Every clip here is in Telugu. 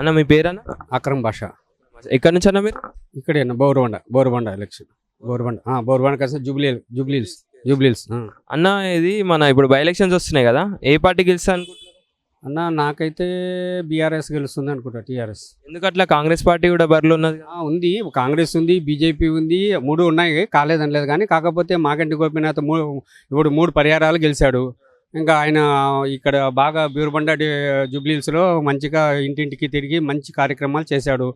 అన్న మీ పేరన్న? అక్రమ్ భాష ఎక్కడి నుంచి అన్న మీరు? ఇక్కడే బోరుబండ బోరుబండ ఎలక్షన్ బోరుబండ ఆ, బోరుబండ కలిసి జూబ్లీ జూబ్లీల్స్ జూబ్లీల్స్. అన్న ఇది మన ఇప్పుడు బై ఎలక్షన్స్ వస్తున్నాయి కదా ఏ పార్టీ గెలుస్తా అనుకుంటున్నారు? అన్న నాకైతే బీఆర్ఎస్ గెలుస్తుంది అనుకుంటా టీఆర్ఎస్. ఎందుకు అట్లా? కాంగ్రెస్ పార్టీ కూడా బరిలో ఉన్నది? ఉంది కాంగ్రెస్ ఉంది బీజేపీ ఉంది మూడు ఉన్నాయి కాలేదనలేదు కానీ కాకపోతే మాగంటి గోపీనాథ్ మూడు ఇప్పుడు మూడు పరిహారాలు గెలిచాడు. ఇంకా ఆయన ఇక్కడ బాగా బీరుబండ జూబ్లీస్లో మంచిగా ఇంటింటికి తిరిగి మంచి కార్యక్రమాలు చేశాడు.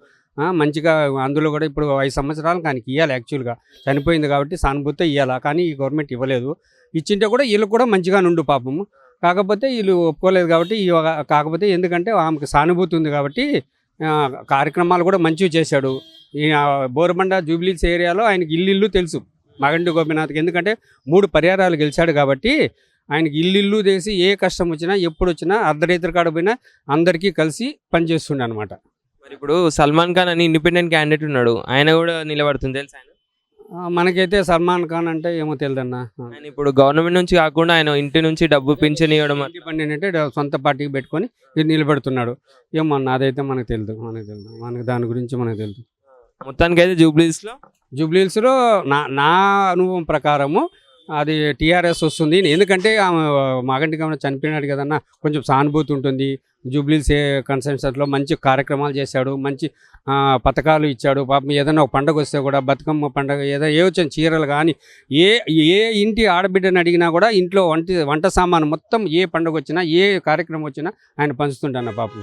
మంచిగా అందులో కూడా ఇప్పుడు ఐదు సంవత్సరాలు ఆయనకి ఇవ్వాలి యాక్చువల్గా. చనిపోయింది కాబట్టి సానుభూతి ఇవ్వాలా కానీ ఈ గవర్నమెంట్ ఇవ్వలేదు. ఇచ్చింటే కూడా వీళ్ళు కూడా మంచిగా నుండు పాపము. కాకపోతే వీళ్ళు ఒప్పుకోలేదు కాబట్టి కాకపోతే ఎందుకంటే ఆమెకు సానుభూతి ఉంది కాబట్టి కార్యక్రమాలు కూడా మంచివి చేశాడు. ఈ బోరబండ జూబ్లీస్ ఏరియాలో ఆయనకి ఇల్లు ఇల్లు తెలుసు. మగండి గోపినాథ్కి. ఎందుకంటే మూడు పరిహారాలు గెలిచాడు కాబట్టి ఆయనకి ఇల్లు ఇల్లు తీసి ఏ కష్టం వచ్చినా ఎప్పుడు వచ్చినా అర్ధరైతుల కాడ పోయినా అందరికీ కలిసి పనిచేస్తుండే అనమాట మరి ఇప్పుడు సల్మాన్ ఖాన్ అని ఇండిపెండెంట్ క్యాండిడేట్ ఉన్నాడు. ఆయన కూడా నిలబడుతుంది తెలుసు ఆయన? మనకైతే సల్మాన్ ఖాన్ అంటే ఏమో తెలియదన్న ఆయన ఇప్పుడు గవర్నమెంట్ నుంచి కాకుండా ఆయన ఇంటి నుంచి డబ్బు పింఛన్ ఇవ్వడం. ఇండిపెండెంట్ అంటే సొంత పార్టీకి పెట్టుకొని నిలబెడుతున్నాడు. ఏమో అన్న అదైతే మనకు తెలియదు మనకు తెలియదు మనకు దాని గురించి మనకు తెలియదు మొత్తానికి అయితే జూబ్లీస్లో జూబ్లీహిల్స్లో నా నా అనుభవం ప్రకారము అది టీఆర్ఎస్ వస్తుంది. ఎందుకంటే ఆమె మాగంటి గమన చనిపోయినాడు కదన్నా కొంచెం సానుభూతి ఉంటుంది. జూబ్లీస్ కన్సెన్సర్లో మంచి కార్యక్రమాలు చేశాడు మంచి పథకాలు ఇచ్చాడు. పాపం ఏదైనా ఒక పండగ వస్తే కూడా బతుకమ్మ పండగ ఏదో ఏ వచ్చిన చీరలు కానీ ఏ ఏ ఇంటి ఆడబిడ్డని అడిగినా కూడా ఇంట్లో వంట వంట సామాను మొత్తం ఏ పండగ వచ్చినా ఏ కార్యక్రమం వచ్చినా ఆయన పంచుతుంటాను పాపం.